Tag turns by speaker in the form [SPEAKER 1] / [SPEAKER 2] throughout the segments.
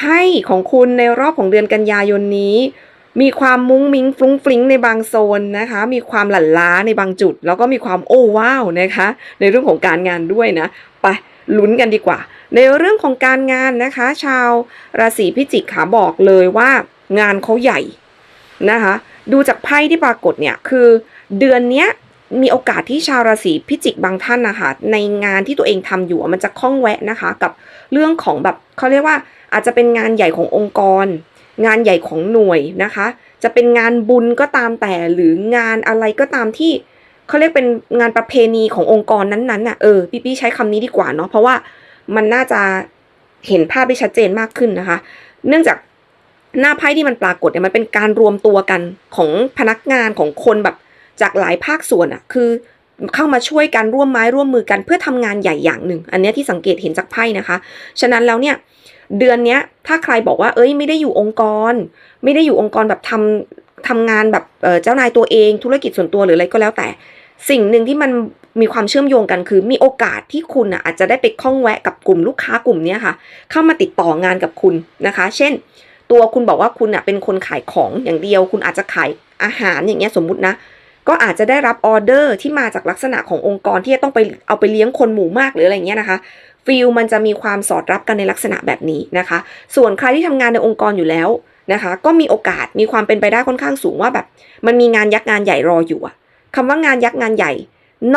[SPEAKER 1] ไพ่ของคุณในรอบของเดือนกันยายนนี้ มีความมุ้งมิ้งฟรุ้งฟริ้งในบางโซนนะคะ มีความหลั่นล้าในบางจุด แล้วก็มีความโอ้ว้าวนะคะ ในเรื่องของการงานด้วยนะ ไปลุ้นกันดีกว่า ในเรื่องของการงานนะคะ ชาวราศีพิจิกค่ะบอกเลยว่างานเขาใหญ่นะคะ ดูจากไพ่ที่ปรากฏเนี่ยคือเดือนเนี้ยมีโอกาสที่ชาวราศีพิจิกบางท่านนะคะในงานที่ตัวเองทำอยู่มันจะคล่องแวะนะคะ กับเรื่องของแบบเขาเรียกว่า อาจจะเป็นงานใหญ่ขององค์กร งานใหญ่ของหน่วยนะคะ จะเป็นงานบุญก็ตามแต่หรืองานอะไรก็ตามที่เขาเรียกเป็นงานประเพณีขององค์กรนั้นๆน่ะเออพี่พี่ใช้คำนี้ดีกว่าเนาะเพราะว่ามันน่าจะเห็นภาพได้ชัดเจนมากขึ้นนะคะ เนื่องจากหน้าไพ่ที่มันปรากฏเนี่ยมันเป็นการรวมตัวกันของพนักงานของคนแบบจากหลายภาคส่วนอะคือเข้ามาช่วยกันร่วมไม้ร่วมมือกันเพื่อทำงานใหญ่อย่างหนึ่ง อันเนี้ยที่สังเกตเห็นจากไพ่นะคะ ฉะนั้นแล้วเนี่ย เดือนเนี้ย ถ้าใครบอกว่า เอ้ยไม่ได้อยู่องค์กร ไม่ได้อยู่องค์กรแบบทำทำงานแบบเจ้านายตัวเองธุรกิจส่วนตัวหรืออะไรก็แล้วแต่ สิ่งหนึ่งที่มันมีความเชื่อมโยงกันคือ มีโอกาสที่คุณอะอาจจะได้ไปคล้องแวะกับกลุ่มลูกค้ากลุ่มนี้ค่ะ เข้ามาติดต่องานกับคุณนะคะ เช่น ตัวคุณบอกว่าคุณอะเป็นคนขายของอย่างเดียว คุณอาจจะขายอาหารอย่างเงี้ยสมมุตินะก็อาจจะได้รับออเดอร์ที่มาจากลักษณะขององค์กรที่จะต้องไปเอาไปเลี้ยงคนหมู่มากหรืออะไรเงี้ยนะคะ ฟิลมันจะมีความสอดรับกันในลักษณะแบบนี้นะคะ ส่วนใครที่ทำงานในองค์กรอยู่แล้วนะคะ ก็มีโอกาสมีความเป็นไปได้ค่อนข้างสูงว่าแบบ มันมีงานยักษ์งานใหญ่รออยู่อะคำว่างานยักษ์งานใหญ่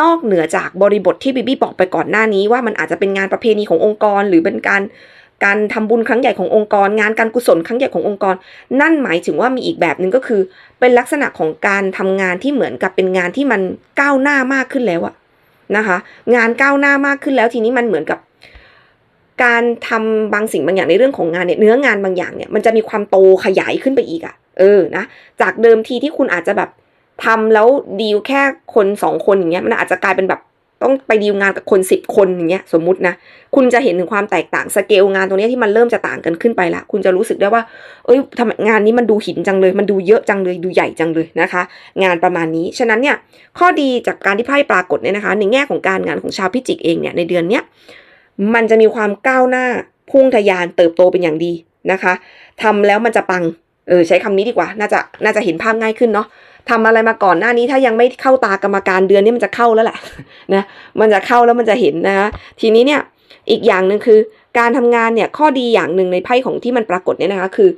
[SPEAKER 1] นอกเหนือจากบริบทที่บิบี้บอกไปก่อนหน้านี้ว่ามันอาจจะเป็นงานประเพณีขององค์กร หรือเป็นการการทำบุญครั้งใหญ่ขององค์กร งานการกุศลครั้งใหญ่ขององค์กร นั่นหมายถึงว่ามีอีกแบบหนึ่งก็คือ เป็นลักษณะของการทำงานที่เหมือนกับเป็นงานที่มันก้าวหน้ามากขึ้นแล้วอะนะคะ งานก้าวหน้ามากขึ้นแล้วทีนี้มันเหมือนกับ การทำบางสิ่งบางอย่างในเรื่องของงานเนี่ยเนื้องานบางอย่างเนี่ยมันจะมีความโตขยายขึ้นไปอีกอะเออนะจากเดิมทีที่คุณอาจจะแบบทำแล้วดีลแค่คนสองคนอย่างเงี้ยมันอาจจะกลายเป็นแบบต้องไปดีลงานกับคนสิบคนอย่างเงี้ยสมมุตินะคุณจะเห็นถึงความแตกต่างสเกลงานตรงนี้ที่มันเริ่มจะต่างกันขึ้นไปละคุณจะรู้สึกได้ว่า เอ้ยทำงานนี้มันดูหินจังเลย มันดูเยอะจังเลยดูใหญ่จังเลยนะคะ งานประมาณนี้ฉะนั้นเนี่ยข้อดีจากการที่ไพ่ปรากฏเนี่ยนะคะ ในแง่ของการงานของชาวพิจิกเองเนี่ยในเดือนเนี้ย มันจะมีความก้าวหน้าพุ่งทะยานเติบโตเป็นอย่างดีนะคะทำแล้วมันจะปัง เออใช้คำนี้ดีกว่า น่าจะน่าจะเห็นภาพง่ายขึ้นเนาะทำอะไรมาก่อนหน้านี้ถ้ายังไม่เข้าตากรรมการเดือนนี้มันจะเข้าแล้วแหละนะมันจะเข้าแล้วมันจะเห็นนะคะทีนี้เนี่ยอีกอย่างหนึ่งคือ การทำงานเนี่ยข้อดีอย่างหนึ่งในไพ่ของที่มันปรากฏเนี่ยนะคะคือ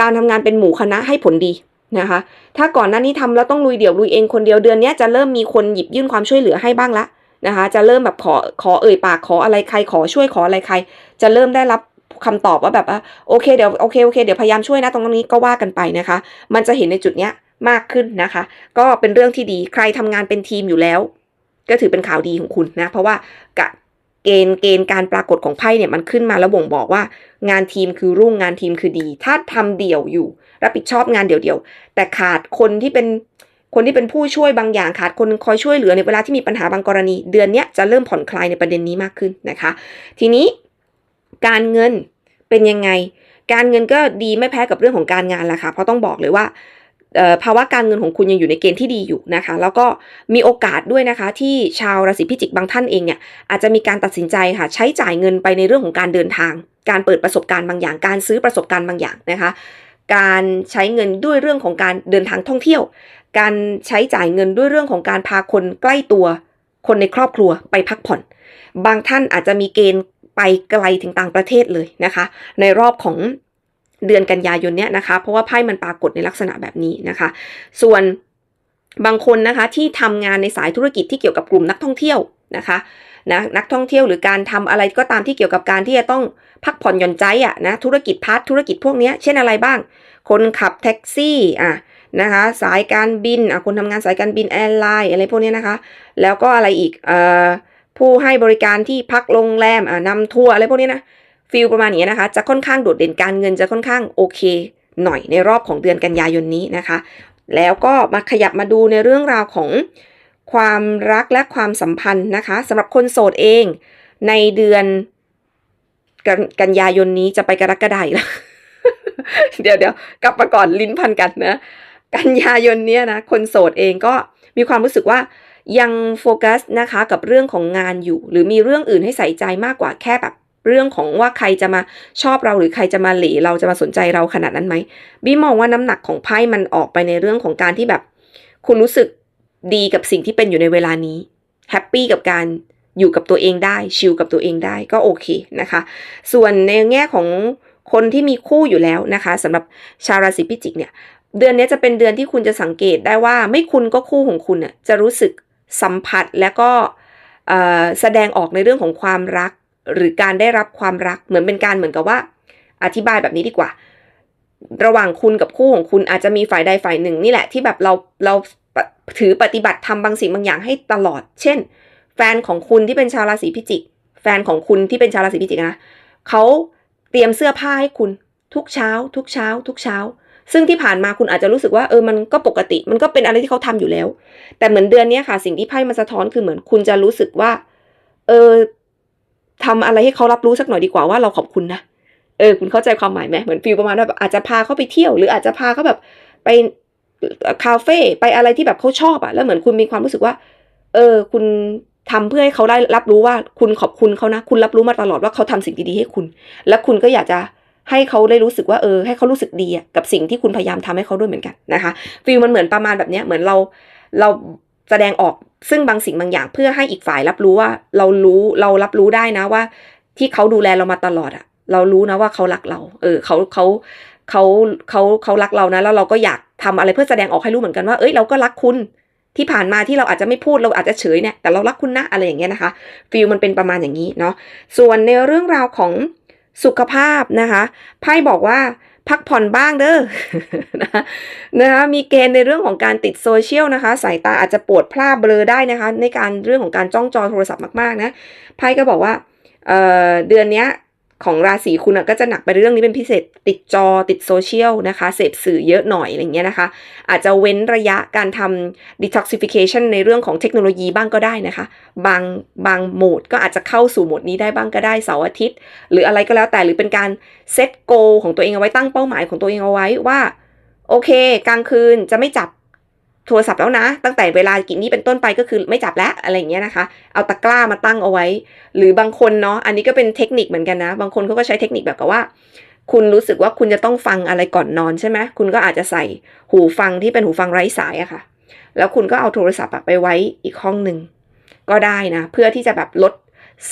[SPEAKER 1] การทำงานเป็นหมู่คณะให้ผลดีนะคะ ถ้าก่อนหน้านี้ทำแล้วต้องลุยเดี่ยวลุยเองคนเดียวเดือนนี้จะเริ่มมีคนหยิบยื่นความช่วยเหลือให้บ้างละ นะคะ จะเริ่มแบบขอขอเอ่ยปากขออะไรใครขอช่วยขออะไรใคร จะเริ่มได้รับคำตอบว่าแบบว่าโอเคเดี๋ยวโอเคโอเคเดี๋ยวพยายามช่วยนะตรงนี้ก็ว่ากันไปนะคะ มันจะเห็นในจุดเนี้ยมากขึ้นนะคะ ก็เป็นเรื่องที่ดีใครทำงานเป็นทีมอยู่แล้ว ก็ถือเป็นข่าวดีของคุณนะ เพราะว่ากะเกณฑ์เกณฑ์การปรากฏของไพ่เนี่ยมันขึ้นมาแล้วบ่งบอกว่า งานทีมคือรุ่งงานทีมคือดี ถ้าทำเดี่ยวอยู่ รับผิดชอบงานเดี่ยวๆแต่ขาดคนที่เป็น คนที่เป็นผู้ช่วยบางอย่างขาดคนคอยช่วยเหลือในเวลาที่มีปัญหาบางกรณี เดือนนี้จะเริ่มผ่อนคลายในประเด็นนี้มากขึ้นนะคะ ทีนี้การเงินเป็นยังไง การเงินก็ดีไม่แพ้กับเรื่องของการงานละค่ะ เพราะต้องบอกเลยว่าภาวะการเงินของคุณยังอยู่ในเกณฑ์ที่ดีอยู่นะคะ แล้วก็มีโอกาสด้วยนะคะ ที่ชาวราศีพิจิกบางท่านเองเนี่ยอาจจะมีการตัดสินใจค่ะ ใช้จ่ายเงินไปในเรื่องของการเดินทาง การเปิดประสบการณ์บางอย่าง การซื้อประสบการณ์บางอย่างนะคะ การใช้เงินด้วยเรื่องของการเดินทางท่องเที่ยว การใช้จ่ายเงินด้วยเรื่องของการพาคนใกล้ตัว คนในครอบครัวไปพักผ่อน บางท่านอาจจะมีเกณฑ์ไปไกลถึงต่างประเทศเลยนะคะ ในรอบของเดือนกันยายนเนี้ยนะคะ เพราะว่าไพ่มันปรากฏในลักษณะแบบนี้นะคะ ส่วนบางคนนะคะที่ทำงานในสายธุรกิจที่เกี่ยวกับกลุ่มนักท่องเที่ยวนะคะนะนักท่องเที่ยวหรือการทำอะไรก็ตามที่เกี่ยวกับการที่จะต้องพักผ่อนหย่อนใจอะนะธุรกิจพาร์ทธุรกิจพวกนี้เช่นอะไรบ้าง คนขับแท็กซี่อะ นะคะ สายการบินคนทำงานสายการบินแอร์ไลน์อะไรพวกนี้นะคะ แล้วก็อะไรอีกอผู้ให้บริการที่พักโรงแรมนำทัวร์อะไรพวกนี้นะฟิลประมาณนี้นะคะ จะค่อนข้างโดดเด่นการเงินจะค่อนข้างโอเค หน่อยในรอบของเดือนกันยายนนี้นะคะ แล้วก็มาขยับมาดูในเรื่องราวของความรักและความสัมพันธ์นะคะสำหรับคนโสดเองในเดือนกันกันยายนนี้จะไปกรกฎาคมแล้ว เดี๋ยวเดี๋ยวกลับมาก่อนลิ้นพันกันนะ กันยายนเนี้ยนะคนโสดเองก็มีความรู้สึกว่ายังโฟกัสนะคะกับเรื่องของงานอยู่ หรือมีเรื่องอื่นให้ใส่ใจมากกว่าแค่แบบเรื่องของว่าใครจะมาชอบเราหรือใครจะมาหลีเราจะมาสนใจเราขนาดนั้นไหมบี้มองว่าน้ำหนักของไพ่มันออกไปในเรื่องของการที่แบบ คุณรู้สึกดีกับสิ่งที่เป็นอยู่ในเวลานี้แฮปปี้กับการอยู่กับตัวเองได้ชิลกับตัวเองได้ก็โอเคนะคะ ส่วนในแง่ของคนที่มีคู่อยู่แล้วนะคะสำหรับชาวราศีพิจิกเนี่ย เดือนนี้จะเป็นเดือนที่คุณจะสังเกตได้ว่า ไม่คุณก็คู่ของคุณน่ะจะรู้สึกสัมผัสและก็แสดงออกในเรื่องของความรัก หรือการได้รับความรักเหมือนเป็นการเหมือนกับว่า อธิบายแบบนี้ดีกว่า ระหว่างคุณกับคู่ของคุณอาจจะมีฝ่ายใดฝ่ายหนึ่งนี่แหละที่แบบเราเราถือปฏิบัติทำบางสิ่งบางอย่างให้ตลอด เช่น แฟนของคุณที่เป็นชาวราศีพิจิก แฟนของคุณที่เป็นชาวราศีพิจิกนะเขาเตรียมเสื้อผ้าให้คุณทุกเช้า ทุกเช้า ทุกเช้า ซึ่งที่ผ่านมาคุณอาจจะรู้สึกว่าเออมันก็ปกติ มันก็เป็นอะไรที่เขาทำอยู่แล้ว แต่เหมือนเดือนนี้ค่ะ สิ่งที่ไพ่มาสะท้อนคือเหมือนคุณจะรู้สึกว่า เออทำอะไรให้เขารับรู้สักหน่อยดีกว่าว่าเราขอบคุณนะเออคุณเข้าใจความหมายไหมเหมือนฟีลประมาณว่าแบบอาจจะพาเขาไปเที่ยว หรืออาจจะพาเขาแบบไปคาเฟ่ไปอะไรที่แบบเขาชอบอะแล้วเหมือนคุณมีความรู้สึกว่า เออ คุณทำเพื่อให้เขาได้รับรู้ว่าคุณขอบคุณเขานะ คุณรับรู้มาตลอดว่าเขาทำสิ่งดีๆให้คุณ และคุณก็อยากจะ ให้เขาได้รู้สึกว่าเออให้เขารู้สึกดีกับสิ่งที่คุณพยายามทำให้เขาด้วยเหมือนกันนะคะฟีลมันเหมือนประมาณแบบเนี้ยเหมือนเราเราแสดงออกซึ่งบางสิ่งบางอย่างเพื่อให้อีกฝ่ายรับรู้ว่าเรารู้เรารับรู้ได้นะว่า ที่เขาดูแลเรามาตลอดอะเรารู้นะว่าเขารักเรา เออเขาเขาเขาเขาเขารักเรานะแล้วเราก็อยากทำอะไรเพื่อแสดงออกให้รู้เหมือนกันว่าเอ้ยเราก็รักคุณที่ผ่านมาที่เราอาจจะไม่พูดเราอาจจะเฉยเนี่ยแต่เรารักคุณนะอะไรอย่างเงี้ยนะคะฟีลมันเป็นประมาณอย่างนี้เนาะส่วนในเรื่องราวของ สุขภาพนะคะไพ่บอกว่าพักผ่อนบ้างเด้อนะคะนะคะมีเกณฑ์ในเรื่องของการติดโซเชียลนะคะ สายตาอาจจะปวดพลาเบลอได้นะคะ ในการเรื่องของการจ้องจอโทรศัพท์มากๆนะไพ่ก็บอกว่าเเดือนนี้ ของราศีคุณก็จะหนักไปเรื่องนี้เป็นพิเศษติดจอติดโซเชียลนะคะ เสพสื่อเยอะหน่อยอะไรเงี้ยนะคะ อาจจะเว้นระยะการทำ detoxification ในเรื่องของเทคโนโลยีบ้างก็ได้นะคะ บางบางโหมดก็อาจจะเข้าสู่โหมดนี้ได้บ้างก็ได้เสาร์อาทิตย์ หรืออะไรก็แล้วแต่หรือเป็นการเซตโกของตัวเองเอาไว้ตั้งเป้าหมายของตัวเองเอาไว้ว่า โอเค กลางคืนจะไม่จับ โทรศัพท์แล้วนะ ตั้งแต่เวลากินนี้เป็นต้นไปก็คือไม่จับแล้วอะไรอย่างเงี้ยนะคะ เอาตะกร้ามาตั้งเอาไว้ หรือบางคนเนาะอันนี้ก็เป็นเทคนิคเหมือนกันนะ บางคนเขาก็ใช้เทคนิคแบบกับว่า คุณรู้สึกว่าคุณจะต้องฟังอะไรก่อนนอนใช่ไหมคุณก็อาจจะใส่หูฟังที่เป็นหูฟังไร้สายอะค่ะ แล้วคุณก็เอาโทรศัพท์ไปไว้อีกห้องหนึ่งก็ได้นะ เพื่อที่จะแบบลด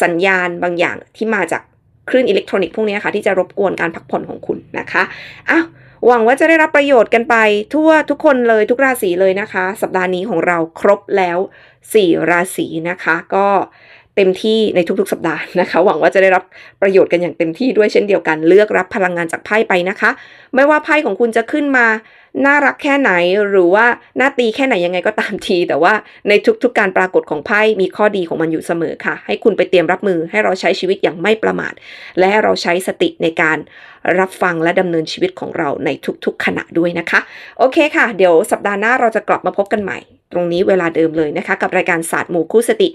[SPEAKER 1] สัญญาณบางอย่างที่มาจากคลื่นอิเล็กทรอนิกส์พวกนี้ค่ะที่จะรบกวนการพักผ่อนของคุณนะคะอ้าว หวังว่าจะได้รับประโยชน์กันไปทั่วทุกคนเลยทุกราศีเลยนะคะ สัปดาห์นี้ของเราครบแล้ว 4 ราศีนะคะ ก็เต็มที่ในทุกๆ สัปดาห์นะคะ หวังว่าจะได้รับประโยชน์กันอย่างเต็มที่ด้วยเช่นเดียวกัน เลือกรับพลังงานจากไพ่ไปนะคะ ไม่ว่าไพ่ของคุณจะขึ้นมา น่ารักแค่ไหนหรือว่าหน้าตีแค่ไหนยังไงก็ตามที แต่ว่าในทุกๆการปรากฏของไพ่มีข้อดีของมันอยู่เสมอค่ะ ให้คุณไปเตรียมรับมือให้เราใช้ชีวิตอย่างไม่ประมาท และให้เราใช้สติในการรับฟังและดำเนินชีวิตของเราในทุกๆขณะด้วยนะคะ โอเคค่ะ เดี๋ยวสัปดาห์หน้าเราจะกลับมาพบกันใหม่ ตรงนี้เวลาเดิมเลยนะคะ กับรายการศาสตร์หมู่คู่สติ